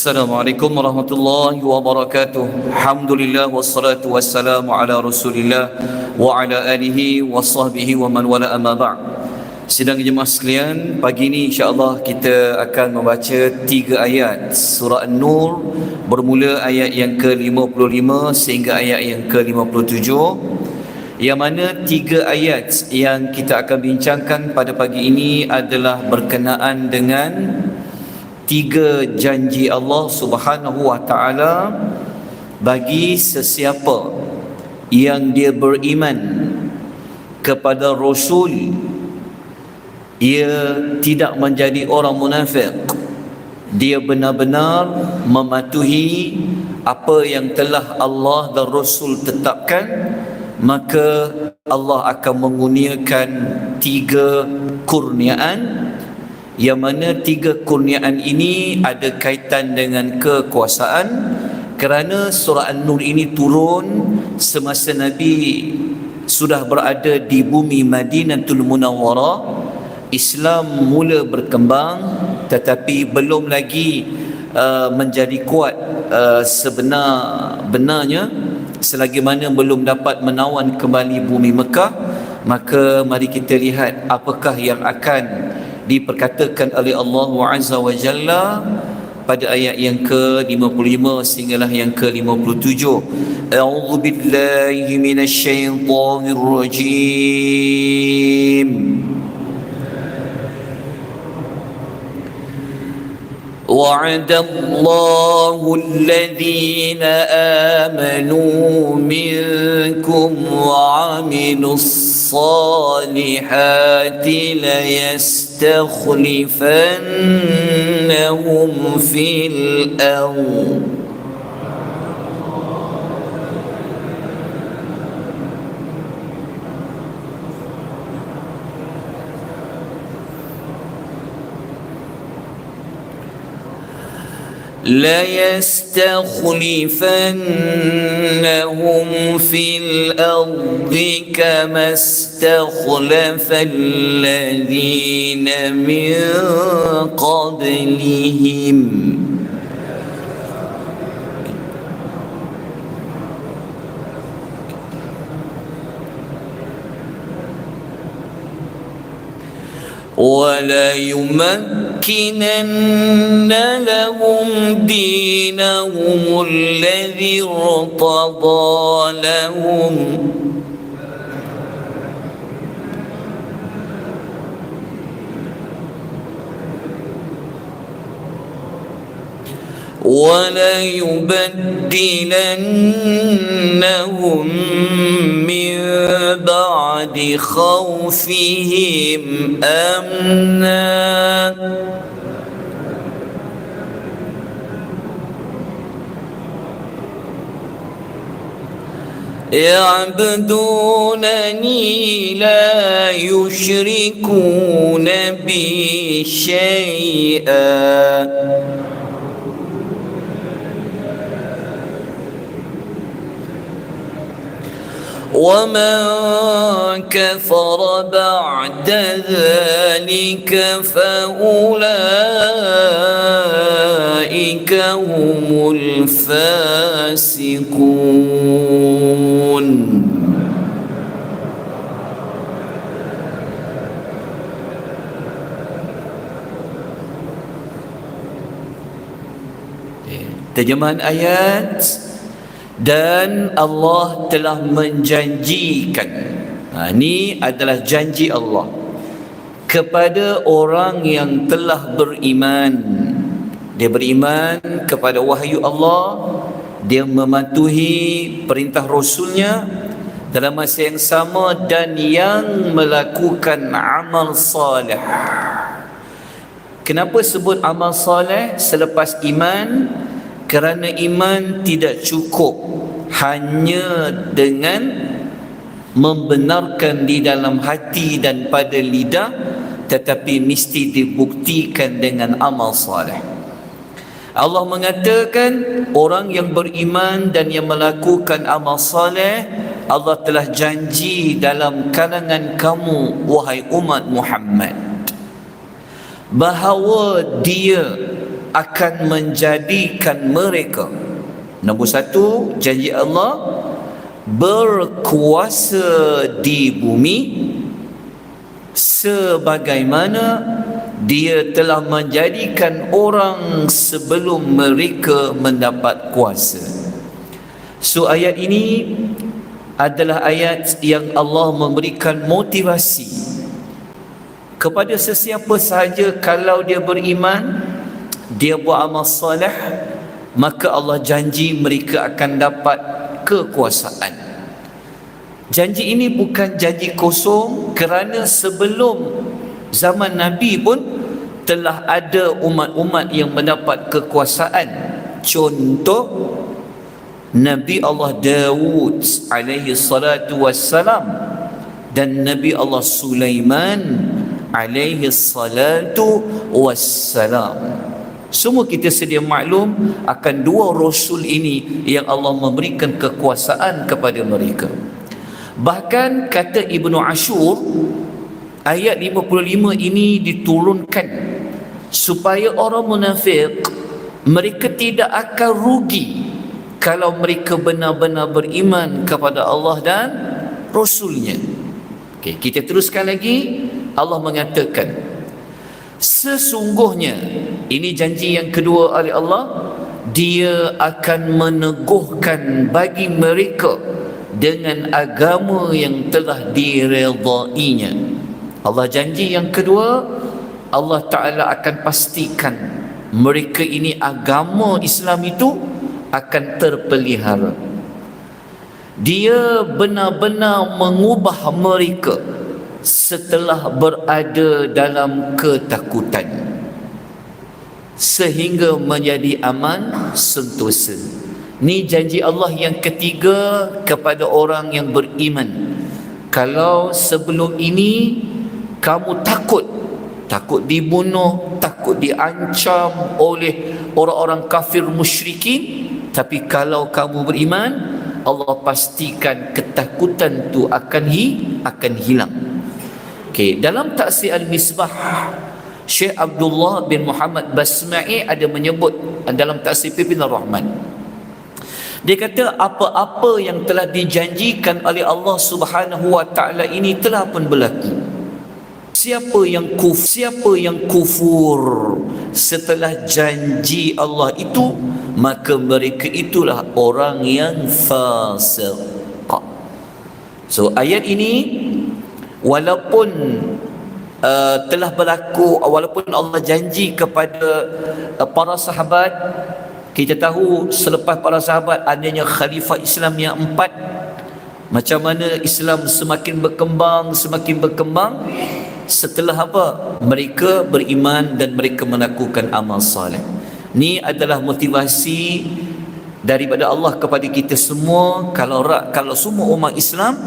Assalamualaikum warahmatullahi wabarakatuh. Alhamdulillah wassalatu wassalamu ala Rasulillah wa ala alihi wa sahbihi wa man wala amma ba'd. Sidang jemaah sekalian, pagi ini insya-Allah kita akan membaca tiga ayat surah An-Nur bermula ayat yang ke-55 sehingga ayat yang ke-57 yang mana tiga ayat yang kita akan bincangkan pada pagi ini adalah berkenaan dengan tiga janji Allah Subhanahu wa taala bagi sesiapa yang dia beriman kepada rasul ia tidak menjadi orang munafik. Dia benar-benar mematuhi apa yang telah Allah dan Rasul tetapkan maka Allah akan mengurniakan tiga kurniaan yang mana tiga kurniaan ini ada kaitan dengan kekuasaan. Kerana surah An-Nur ini turun semasa Nabi sudah berada di bumi Madinatul Munawwarah. Islam mula berkembang tetapi belum lagi uh, menjadi kuat uh, sebenar-benarnya. Selagi mana belum dapat menawan kembali bumi Mekah maka mari kita lihat apakah yang akan diperkatakan oleh Allah Azza wa Jalla pada ayat yang ke-55 sehinggalah yang ke-57 A'udzu billahi minasyaitonir rajim وعد الله الذين آمنوا منكم وعملوا الصالحات ليستخلفنهم في الأرض. ليستخلفنهم في الأرض كما استخلف الذين من قبلهم. وليمكنن لهم دينهم الذي ارتضى لهم. وليبدلنهم من بعد خوفهم أمنا. يعبدونني لا يشركون بي شيئا. ومن كفر بعد ذلك فأولئك هم الفاسقون Terjemahan ayat dan Allah telah menjanjikan. Ha, ini adalah janji Allah kepada orang yang telah beriman. Dia beriman kepada wahyu Allah. Dia mematuhi perintah Rasulnya dalam masa yang sama dan yang melakukan amal salih kenapa sebut amal salih selepas iman kerana iman tidak cukup hanya dengan membenarkan di dalam hati dan pada lidah tetapi mesti dibuktikan dengan amal soleh. Allah mengatakan orang yang beriman dan yang melakukan amal soleh Allah telah janji dalam kalangan kamu wahai umat Muhammad bahawa dia akan menjadikan mereka nombor satu janji Allah berkuasa di bumi sebagaimana dia telah menjadikan orang sebelum mereka mendapat kuasa. So ayat ini adalah ayat yang Allah memberikan motivasi kepada sesiapa sahaja kalau dia beriman, dia buat amal soleh, maka Allah janji mereka akan dapat kekuasaan. Janji ini bukan janji kosong kerana sebelum zaman Nabi pun telah ada umat-umat yang mendapat kekuasaan. Contoh Nabi Allah Dawud alaihi salatu wassalam dan Nabi Allah Sulaiman alaihi salatu wassalam. Semua kita sedia maklum akan dua rasul ini yang Allah memberikan kekuasaan kepada mereka. Bahkan kata Ibnu Ashur ayat 55 ini diturunkan supaya orang munafik mereka tidak akan rugi kalau mereka benar-benar beriman kepada Allah dan Rasulnya. Okay, kita teruskan lagi. Allah mengatakan, Sesungguhnya ini janji yang kedua oleh Allah dia akan meneguhkan bagi mereka dengan agama yang telah diredainya. Allah janji yang kedua Allah Taala akan pastikan mereka ini agama Islam itu akan terpelihara. Dia benar-benar mengubah mereka setelah berada dalam ketakutan sehingga menjadi aman sentosa. Ni janji Allah yang ketiga kepada orang yang beriman. Kalau sebelum ini kamu takut takut dibunuh takut diancam oleh orang-orang kafir musyrikin tapi kalau kamu beriman Allah pastikan ketakutan tu akan hi, akan hilang. Okey, dalam taksir al-misbah Syekh Abdullah bin Muhammad Basma'i ada menyebut dalam taksir Pimpinan Rahman. Dia kata apa-apa yang telah dijanjikan oleh Allah Subhanahu wa taala ini telah pun berlaku. Siapa yang kuf siapa yang kufur setelah janji Allah itu maka mereka itulah orang yang fasik. So ayat ini walaupun uh, telah berlaku walaupun Allah janji kepada uh, para sahabat. Kita tahu selepas para sahabat adanya khalifah Islam yang empat macam mana Islam semakin berkembang semakin berkembang. Setelah apa mereka beriman dan mereka melakukan amal saleh ni adalah motivasi daripada Allah kepada kita semua. Kalau kalau semua umat Islam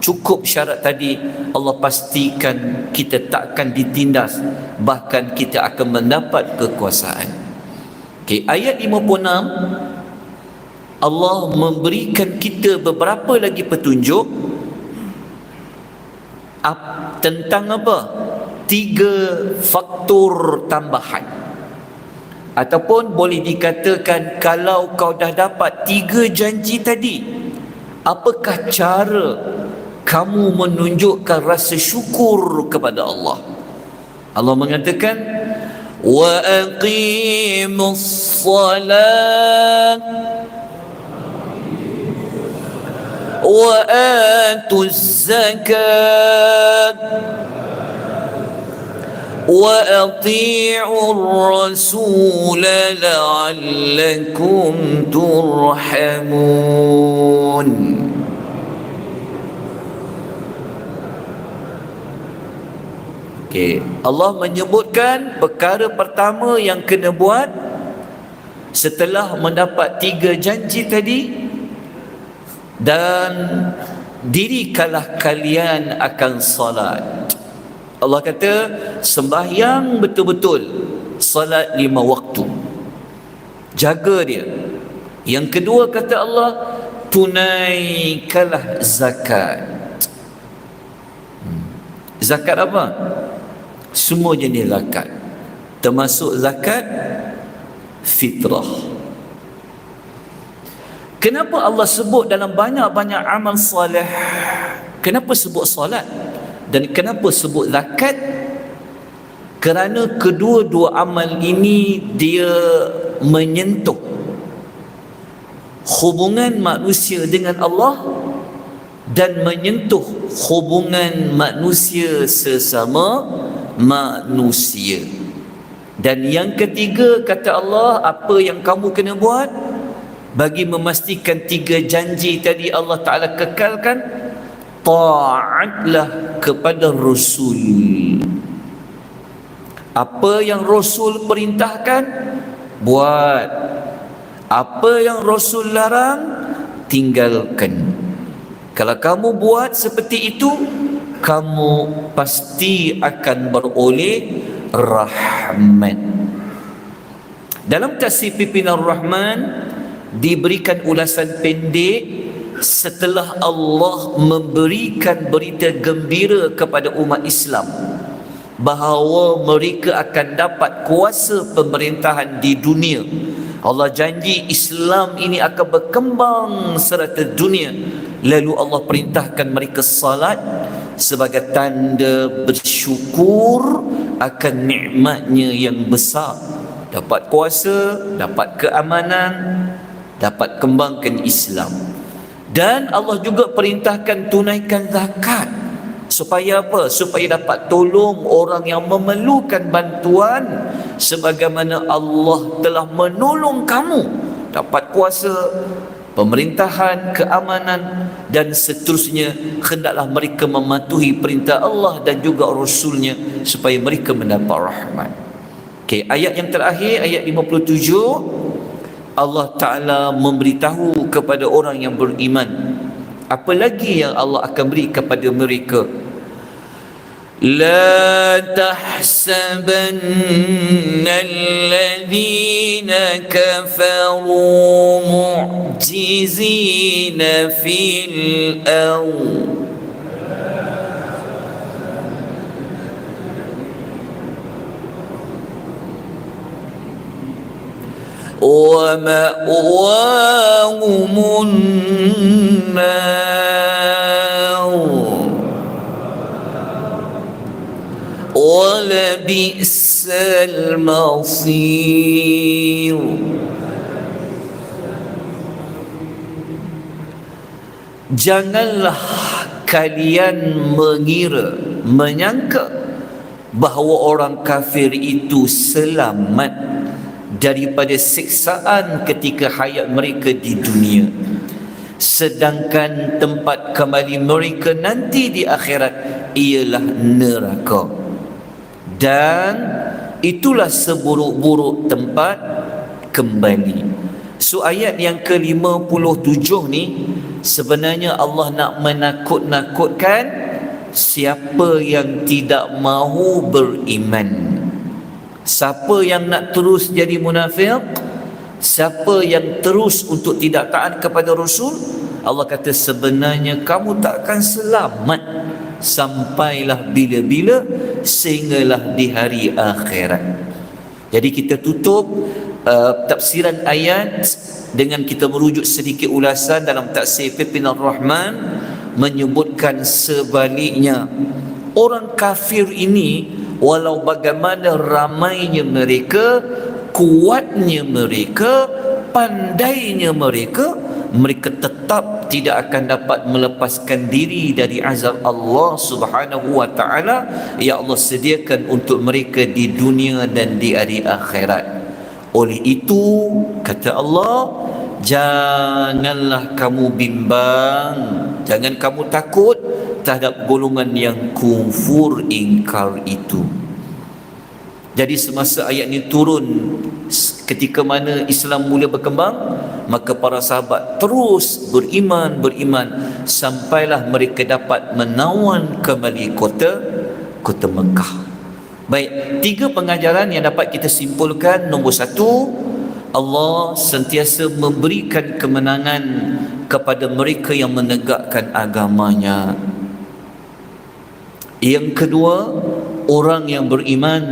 cukup syarat tadi Allah pastikan kita takkan ditindas bahkan kita akan mendapat kekuasaan. Okay, ayat 56 Allah memberikan kita beberapa lagi petunjuk. Tentang apa? Tiga faktor tambahan. Ataupun boleh dikatakan kalau kau dah dapat tiga janji tadi apakah cara kamu menunjukkan rasa syukur kepada Allah. Allah mengatakan wa aqimus salat wa atuz zakat wa ati'ur rasul la'allakum turhamun Okay. Allah menyebutkan perkara pertama yang kena buat setelah mendapat tiga janji tadi dan dirikalah kalian akan salat. Allah kata sembahyang betul-betul salat lima waktu. Jaga dia. Yang kedua kata Allah tunaikalah zakat. Hmm. Zakat apa? Semua jenis zakat. Termasuk zakat fitrah. Kenapa Allah sebut dalam banyak-banyak amal soleh? Kenapa sebut solat? Dan kenapa sebut zakat? Kerana kedua-dua amal ini dia menyentuh hubungan manusia dengan Allah dan menyentuh hubungan manusia sesama manusia. Dan yang ketiga kata Allah apa yang kamu kena buat? Bagi memastikan tiga janji tadi Allah Taala kekalkan taatlah kepada rasul. Apa yang Rasul perintahkan buat. Apa yang Rasul larang tinggalkan. Kalau kamu buat seperti itu kamu pasti akan beroleh rahmat dalam tafsir pimpinan rahman diberikan ulasan pendek setelah Allah memberikan berita gembira kepada umat Islam bahawa mereka akan dapat kuasa pemerintahan di dunia. Allah janji Islam ini akan berkembang serata dunia. Lalu Allah perintahkan mereka salat sebagai tanda bersyukur akan nikmatnya yang besar. Dapat kuasa, dapat keamanan, dapat kembangkan Islam. Dan Allah juga perintahkan tunaikan zakat supaya apa supaya dapat tolong orang yang memerlukan bantuan sebagaimana Allah telah menolong kamu dapat kuasa pemerintahan keamanan dan seterusnya hendaklah mereka mematuhi perintah Allah dan juga rasulnya supaya mereka mendapat rahmat okey ayat yang terakhir ayat 57 Allah taala memberitahu kepada orang yang beriman apa lagi yang Allah akan beri kepada mereka لا تحسبن الذين كفروا معجزين في الأرض. ومأواهم النار. ولبئس المصير. Janganlah kalian mengira, menyangka bahawa orang kafir itu selamat daripada siksaan ketika hayat mereka di dunia. Sedangkan tempat kembali mereka nanti di akhirat ialah neraka. Dan itulah seburuk-buruk tempat kembali so ayat yang ke-57 ni sebenarnya Allah nak menakut-nakutkan siapa yang tidak mahu beriman. Siapa yang nak terus jadi munafik Siapa yang terus untuk tidak taat kepada Rasul? Allah kata sebenarnya kamu tak akan selamat Sampailah bila-bila Sehinggalah di hari akhirat. Jadi kita tutup uh, Tafsiran ayat Dengan kita merujuk sedikit ulasan Dalam tafsir Pipin Ar-Rahman Menyebutkan sebaliknya. Orang kafir ini walau bagaimana ramainya mereka kuatnya mereka pandainya mereka mereka tetap tidak akan dapat melepaskan diri dari azab Allah Subhanahu wa taala. Yang Allah sediakan untuk mereka di dunia dan di hari akhirat oleh itu kata Allah janganlah kamu bimbang. Jangan kamu takut terhadap golongan yang kufur ingkar itu. Jadi semasa ayat ini turun ketika mana Islam mula berkembang maka para sahabat terus beriman beriman sampailah mereka dapat menawan kembali kota kota Mekah baik tiga pengajaran yang dapat kita simpulkan nombor satu Allah sentiasa memberikan kemenangan kepada mereka yang menegakkan agamanya. Yang kedua, orang yang beriman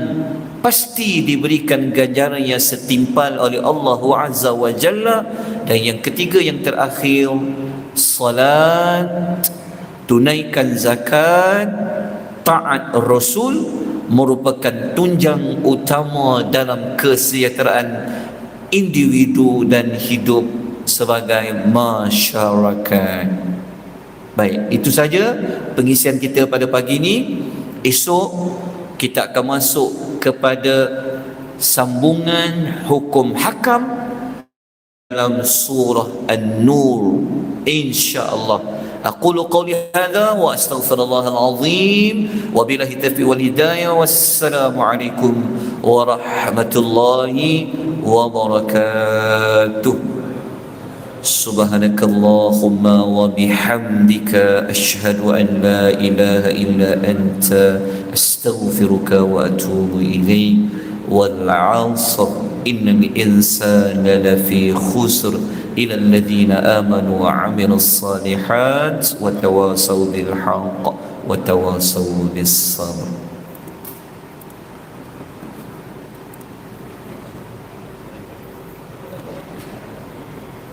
pasti diberikan ganjaran yang setimpal oleh Allah Azza wa Jalla dan yang ketiga yang terakhir salat tunaikan zakat taat rasul merupakan tunjang utama dalam kesejahteraan individu dan hidup sebagai masyarakat. Baik itu saja pengisian kita pada pagi ini. Esok kita akan masuk kepada sambungan hukum hakam dalam surah An-Nur insya-Allah أقول قولي هذا وأستغفر الله العظيم. وبالله التوفيق والهداية. والسلام عليكم ورحمة الله وبركاته. سبحانك اللهم وبحمدك أشهد أن لا إله إلا أنت. أستغفرك وأتوب إليك. والعصر إن الإنسان لفي خسر. إلى الذين آمنوا وعملوا الصالحات وتواصوا بالحق وتواصوا بالصبر.